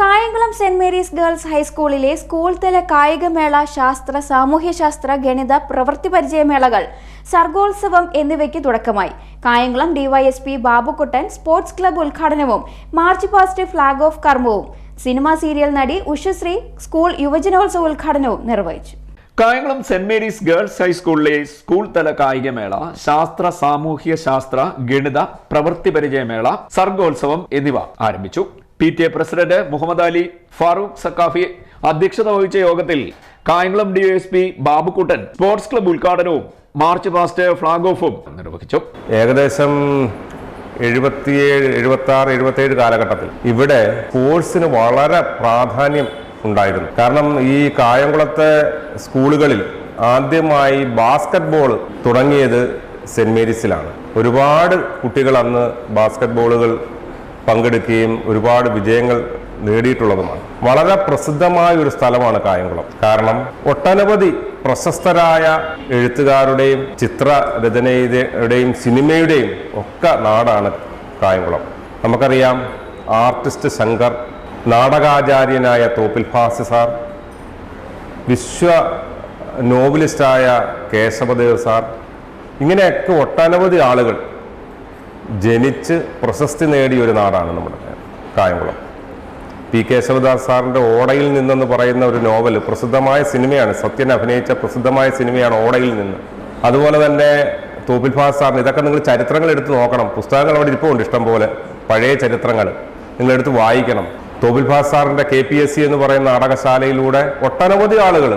Kayamkulam saint Mary's girls ഹൈസ്കൂളിലെ school തല കായികമേള ശാസ്ത്ര സാമൂഹ്യശാസ്ത്ര ഗണിത പ്രവൃത്തി പരിചയമേളകൾ സർഗോത്സവം എന്നിവയ്ക്ക് തുടക്കമായി. Kayamkulam D Y S P Babukuttan sports club ഉദ്ഘാടനവും മാർച്ച് പാസ്റ്റ് ഫ്ളാഗ് ഓഫ് കർമ്മവും സിനിമാ സീരിയൽ നടി ഉഷശ്രീ സ്കൂൾ യുവജനോത്സവ ഉദ്ഘാടനവും നിർവഹിച്ചു. കായംകുളം സെന്റ് മേരീസ് ഗേൾസ് ഹൈസ്കൂളിലെ സ്കൂൾ തല കായികമേള ശാസ്ത്ര സാമൂഹ്യ ശാസ്ത്ര ഗണിത പ്രവൃത്തി പരിചയമേള സർഗോത്സവം എന്നിവ ആരംഭിച്ചു. P T A president Muhammad Ali Farooq Saqafi അധ്യക്ഷത വഹിച്ച യോഗത്തിൽ Kayamkulam D S P Babukuttan sports club ഉദ്ഘാടനവും മാർച്ച് പാസ്റ്റ് ഫ്ളാഗ് ഓഫും നിർവഹിച്ചു. ഏകദേശം എഴുപത്തിയേഴ് എഴുപത്തി ആറ് എഴുപത്തിയേഴ് കാലഘട്ടത്തിൽ ഇവിടെ സ്പോർട്സിന് വളരെ പ്രാധാന്യം ഉണ്ടായിരുന്നു. കാരണം ഈ കായംകുളത്തെ സ്കൂളുകളിൽ ആദ്യമായി ബാസ്കറ്റ് ബോൾ തുടങ്ങിയത് സെന്റ് മേരീസിലാണ്. ഒരുപാട് കുട്ടികൾ അന്ന് ബാസ്കറ്റ് ബോളുകൾ പങ്കെടുക്കുകയും ഒരുപാട് വിജയങ്ങൾ നേടിയിട്ടുള്ളതുമാണ്. വളരെ പ്രസിദ്ധമായ ഒരു സ്ഥലമാണ് കായംകുളം. കാരണം ഒട്ടനവധി പ്രശസ്തരായ എഴുത്തുകാരുടെയും ചിത്രരചനയുടെയും സിനിമയുടെയും ഒക്കെ നാടാണ് കായംകുളം. നമുക്കറിയാം ആർട്ടിസ്റ്റ് ശങ്കർ നാടകാചാര്യനായ തോപ്പിൽ ഫാസി സാർ വിശ്വ നോവലിസ്റ്റായ കേശവദേവ് സാർ ഇങ്ങനെയൊക്കെ ഒട്ടനവധി ആളുകൾ ജനിച്ച് പ്രശസ്തി നേടിയ ഒരു നാടാണ് നമ്മുടെ കായംകുളം. പി കേശവദാസ് സാറിന്റെ ഓടയിൽ നിന്നെന്ന് പറയുന്ന ഒരു നോവൽ പ്രസിദ്ധമായ സിനിമയാണ് സത്യൻ അഭിനയിച്ച പ്രസിദ്ധമായ സിനിമയാണ് ഓടയിൽ നിന്ന്. അതുപോലെ തന്നെ തോപ്പിൽ ഫാസ് സാറിന് ഇതൊക്കെ നിങ്ങൾ ചരിത്രങ്ങൾ എടുത്ത് നോക്കണം. പുസ്തകങ്ങൾ അവിടെ ഇരിപ്പുണ്ട് ഇഷ്ടം പോലെ. പഴയ ചരിത്രങ്ങൾ നിങ്ങളെടുത്ത് വായിക്കണം. തോപ്പിൽ ഫാസ് സാറിന്റെ കെ പി എസ് സി എന്ന് പറയുന്ന നാടകശാലയിലൂടെ ഒട്ടനവധി ആളുകൾ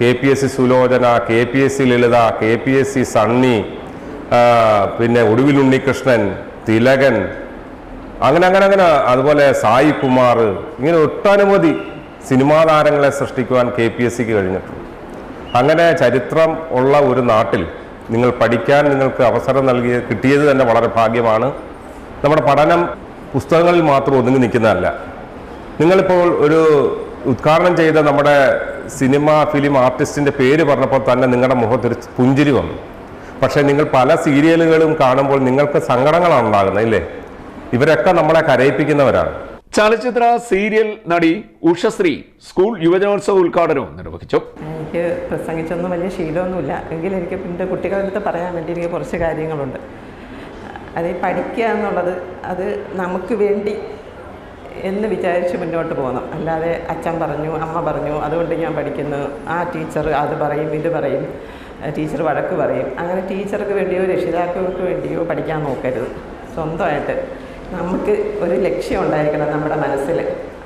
K P S C Sulochana K P S C Lalitha K P S C Sunny പിന്നെ ഒടുവിൽ ഉണ്ണികൃഷ്ണൻ തിലകൻ അങ്ങനെ അങ്ങനെ അങ്ങനെ അതുപോലെ സായി കുമാർ ഇങ്ങനെ ഒട്ടനവധി സിനിമാ താരങ്ങളെ സൃഷ്ടിക്കുവാൻ കെ പി എസ് സിക്ക് കഴിഞ്ഞിട്ടുണ്ട്. അങ്ങനെ ചരിത്രം ഉള്ള ഒരു നാട്ടിൽ നിങ്ങൾ പഠിക്കാൻ നിങ്ങൾക്ക് അവസരം നൽകിയ കിട്ടിയത് തന്നെ വളരെ ഭാഗ്യമാണ്. നമ്മുടെ പഠനം പുസ്തകങ്ങളിൽ മാത്രം ഒതുങ്ങി നിൽക്കുന്നതല്ല. നിങ്ങളിപ്പോൾ ഒരു ഉദ്ഘാടനം ചെയ്ത നമ്മുടെ സിനിമ ഫിലിം ആർട്ടിസ്റ്റിന്റെ പേര് പറഞ്ഞപ്പോൾ തന്നെ നിങ്ങളുടെ മുഖത്തൊരു പുഞ്ചിരി വന്നു. പക്ഷേ നിങ്ങൾ പല സീരിയലുകളും കാണുമ്പോൾ നിങ്ങൾക്ക് സങ്കടങ്ങളാണ് ഉണ്ടാകുന്നത് അല്ലേ ഇവരൊക്കെ നമ്മളെ കരയിപ്പിക്കുന്നവരാണ്. ചലച്ചിത്ര സീരിയൽ നടി ഉഷശ്രീ സ്കൂൾ യുവജനോത്സവ ഉദ്ഘാടനവും നിർവഹിച്ചു. എനിക്ക് പ്രസംഗിച്ചൊന്നും വലിയ ശീലമൊന്നുമില്ല. എങ്കിലും എനിക്ക് പിന്നെ കുട്ടികളുടെ അടുത്ത് പറയാൻ വേണ്ടി എനിക്ക് കുറച്ച് കാര്യങ്ങളുണ്ട്. അത് പഠിക്കുക എന്നുള്ളത് അത് നമുക്ക് വേണ്ടി എന്ന് വിചാരിച്ച് മുന്നോട്ട് പോകണം. അല്ലാതെ അച്ഛൻ പറഞ്ഞു അമ്മ പറഞ്ഞു അതുകൊണ്ട് ഞാൻ പഠിക്കുന്നു ആ ടീച്ചർ അത് പറയും ഇത് പറയും. ടീച്ചർ വഴക്ക് പറയും. അങ്ങനെ ടീച്ചർക്ക് വേണ്ടിയോ രക്ഷിതാക്കൾക്ക് വേണ്ടിയോ പഠിക്കാൻ നോക്കരുത്. സ്വന്തമായിട്ട് നമുക്ക് ഒരു ലക്ഷ്യം ഉണ്ടായിരിക്കണം നമ്മുടെ മനസ്സിൽ.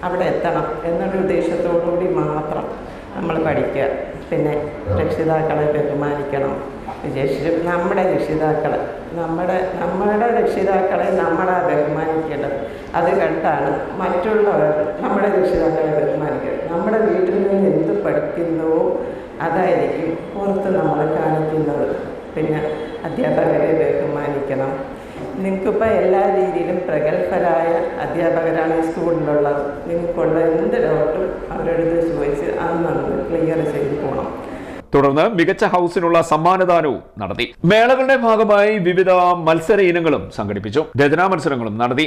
അവിടെ എത്തണം എന്നൊരു ഉദ്ദേശത്തോടുകൂടി മാത്രം നമ്മൾ പഠിക്കുക. പിന്നെ രക്ഷിതാക്കളെ ബഹുമാനിക്കണം. വിശേഷിച്ചും നമ്മുടെ രക്ഷിതാക്കളെ നമ്മുടെ നമ്മുടെ രക്ഷിതാക്കളെ നമ്മളാ ബഹുമാനിക്കേണ്ടത്. അത് കണ്ടാണ് മറ്റുള്ളവർ നമ്മുടെ രക്ഷിതാക്കളെ ബഹുമാനിക്കുന്നത് നമ്മുടെ വീട്ടിൽ നിന്ന് എന്ത് പഠിക്കുന്നുവോ അതായിരിക്കും പുറത്ത് നമ്മൾ കാണിക്കുന്നത്. പിന്നെ അധ്യാപകരെ ബഹുമാനിക്കണം. നിങ്ങൾക്കിപ്പോൾ എല്ലാ രീതിയിലും പ്രഗത്ഭരായ അധ്യാപകരാണ് ഈ സ്കൂളിലുള്ളത്. നിങ്ങൾക്കുള്ള എന്ത് ഡൗട്ടും അവരോട് ചോദിച്ച് അത് നമ്മൾ ക്ലിയർ ചെയ്ത് പോകണം തുടർന്ന് മികച്ച ഹൗസിനുള്ള സമ്മാനദാനവും നടത്തി. മേളകളുടെ ഭാഗമായി വിവിധ മത്സര ഇനങ്ങളും സംഘടിപ്പിച്ചു. രചനാ മത്സരങ്ങളും നടത്തി.